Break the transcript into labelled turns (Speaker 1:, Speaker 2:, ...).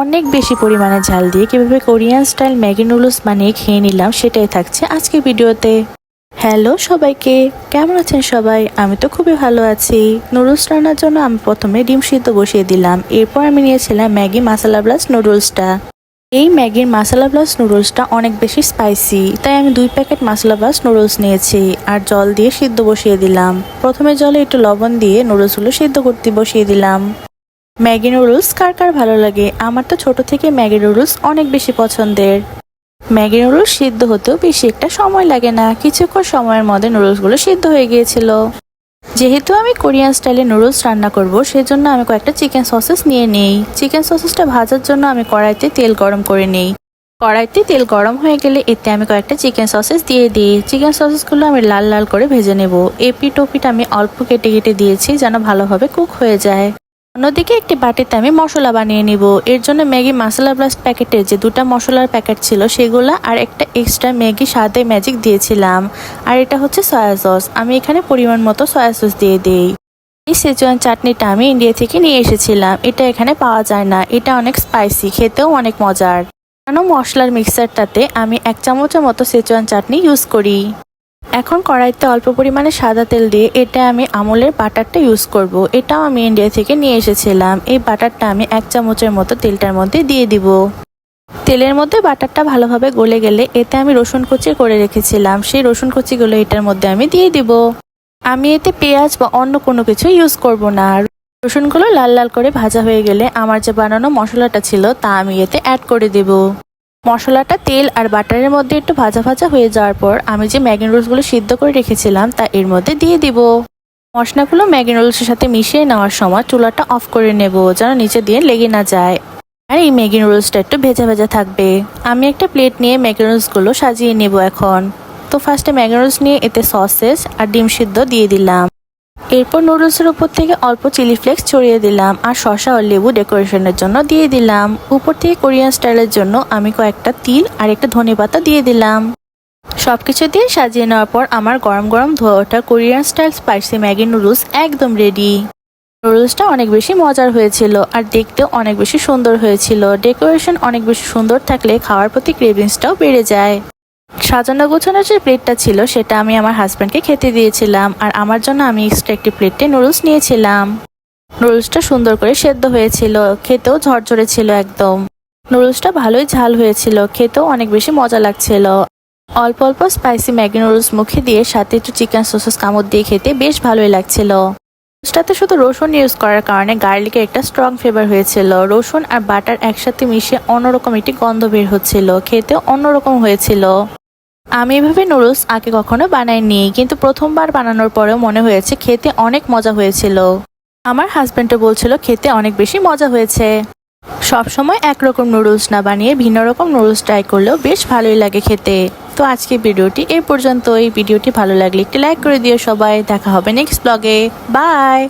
Speaker 1: অনেক বেশি পরিমাণে ঝাল দিয়ে কীভাবে কোরিয়ান স্টাইল ম্যাগি নুডলস বানিয়ে খেয়ে নিলাম সেটাই থাকছে আজকে ভিডিওতে। হ্যালো সবাইকে, কেমন আছেন সবাই? আমি তো খুবই ভালো আছি। নুডলস রান্নার জন্য আমি প্রথমে ডিম সিদ্ধ বসিয়ে দিলাম, এরপর আমি নিয়েছিলাম ম্যাগি মশলা ব্লাস নুডলসটা। এই ম্যাগির মশলা ব্লাস নুডলসটা অনেক বেশি স্পাইসি, তাই আমি দুই প্যাকেট মশলা ব্লাস নুডলস নিয়েছি আর জল দিয়ে সিদ্ধ বসিয়ে দিলাম। প্রথমে জলে একটু লবণ দিয়ে নুডলসগুলো সিদ্ধ করতে বসিয়ে দিলাম। ম্যাগি নুডলস কার কার ভালো লাগে? আমার তো ছোট থেকে ম্যাগি নুডলস অনেক বেশি পছন্দের। ম্যাগি নুডলস সিদ্ধ হতেও বেশি একটা সময় লাগে না। কিছুক্ষণ সময়ের মধ্যে নুডলসগুলো সিদ্ধ হয়ে গিয়েছিল। যেহেতু আমি কোরিয়ান স্টাইলে নুডলস রান্না করব, সেজন্য আমি কয়েকটা চিকেন সসেস নিয়ে নেই। চিকেন সসেসটা ভাজার জন্য আমি কড়াইতে তেল গরম করে নেই। কড়াইতে তেল গরম হয়ে গেলে এতে আমি কয়েকটা চিকেন সসেস দিয়ে দিই। চিকেন সসেসগুলো আমি লাল লাল করে ভেজে নেব। এপিট ওপিট আমি অল্প কেটে কেটে দিয়েছি যেন ভালোভাবে কুক হয়ে যায়। অন্যদিকে একটি বাটিতে আমি মশলা বানিয়ে নিব। এর জন্য ম্যাগি মশলা ব্লাস্ট প্যাকেটের যে দুটা মশলার প্যাকেট ছিল সেগুলো আর একটা এক্সট্রা ম্যাগি স্বাদে ম্যাজিক দিয়েছিলাম। আর এটা হচ্ছে সয়া সস। আমি এখানে পরিমাণ মতো সয়া সস দিয়ে দিই। এই সেজওয়ান চাটনিটা আমি ইন্ডিয়া থেকে নিয়ে এসেছিলাম। এটা এখানে পাওয়া যায় না। এটা অনেক স্পাইসি খেতেও অনেক মজার। কেন মশলার মিক্সারটাতে আমি এক চামচের মতো সেচুয়ান চাটনি ইউজ করি। এখন কড়াইতে অল্প পরিমাণে সাদা তেল দিয়ে এটা আমি আমলের বাটারটা ইউজ করব। এটাও আমি ইন্ডিয়া থেকে নিয়ে এসেছিলাম। এই বাটারটা আমি এক চামচের মতো তেলটার মধ্যে দিয়ে দিব। তেলের মধ্যে বাটারটা ভালোভাবে গলে গেলে এতে আমি রসুন কুচি করে রেখেছিলাম। সেই রসুন কুচিগুলো এটার মধ্যে আমি দিয়ে দিব। আমি এতে পেঁয়াজ বা অন্য কোনো কিছু ইউজ করব না। রসুনগুলো লাল লাল করে ভাজা হয়ে গেলে আমার যে বানানো মশলাটা ছিল তা আমি এতে অ্যাড করে দেব। মশলাটা তেল আর বাটারের মধ্যে একটু ভাজা ভাজা হয়ে যাওয়ার পর আমি যে ম্যাগি নুডলসগুলো সিদ্ধ করে রেখেছিলাম, তা এর মধ্যে দিয়ে দিব। মশলাগুলো ম্যাগি নুডলসের সাথে মিশিয়ে নেওয়ার সময় চুলাটা অফ করে নেব, যেন নিচে দিয়ে লেগে না যায়। আর এই ম্যাগি নুডলসটা একটু ভেজা ভেজা থাকবে। আমি একটা প্লেট নিয়ে ম্যাগি নুডলসগুলো সাজিয়ে নেব এখন। তো ফার্স্টে ম্যাগি নুডলস নিয়ে এতে সসেস আর ডিম সিদ্ধ দিয়ে দিলাম। এরপর নুডলসের উপর থেকে অল্প চিলি ফ্লেক্স ছড়িয়ে দিলাম আর শসা ও লেবু ডেকোরেশনের জন্য দিয়ে দিলাম। উপর থেকে কোরিয়ান স্টাইলের জন্য আমি কয়েকটা তিল আর একটা ধনে পাতা দিয়ে দিলাম। সবকিছু দিয়ে সাজিয়ে নেওয়ার পর আমার গরম গরম ধোয়া ওঠা Korean style spicy Maggi noodles একদম রেডি। নুডলসটা অনেক বেশি মজার হয়েছিল আর দেখতেও অনেক বেশি সুন্দর হয়েছিল। ডেকোরেশন অনেক বেশি সুন্দর থাকলে খাওয়ার প্রতি ক্রেভিংসটাও বেড়ে যায়। সাজানো গোছানো যে প্লেটটা ছিল, সেটা আমি আমার হাজব্যান্ডকে খেতে দিয়েছিলাম। আর আমার জন্য আমি এক্সট্রা একটি প্লেটে নুডলস নিয়েছিলাম। নুডলসটা সুন্দর করে সেদ্ধ হয়েছিল, খেতেও ঝরঝরে ছিল একদম। নুডলসটা ভালোই ঝাল হয়েছিল, খেতেও অনেক বেশি মজা লাগছিল। অল্প অল্প স্পাইসি ম্যাগি নুডলস মুখে দিয়ে সাথে একটু চিকেন সসেস কামড় দিয়ে খেতে বেশ ভালোই লাগছিল। নুডলসটাতে শুধু রসুন ইউজ করার কারণে গার্লিকের একটা স্ট্রং ফ্লেভার হয়েছিল। রসুন আর বাটার একসাথে মিশে অন্যরকম একটি গন্ধ বের হচ্ছিল খেতেও অন্যরকম হয়েছিল। আমি এভাবে নুডলস আগে কখনো বানাইনি, কিন্তু প্রথমবার বানানোর পরেও মনে হয়েছে খেতে অনেক মজা হয়েছিল। আমার হাজব্যান্ডও বলছিল, খেতে অনেক বেশি মজা হয়েছে। সব সময় একরকম নুডলস না বানিয়ে ভিন্ন রকম নুডলস ট্রাই করলেও বেশ ভালোই লাগে খেতে। তো আজকে ভিডিওটি এই পর্যন্ত এই ভিডিওটি ভালো লাগলে একটি লাইক করে দিও সবাই। দেখা হবে নেক্সট ব্লগে। বাই!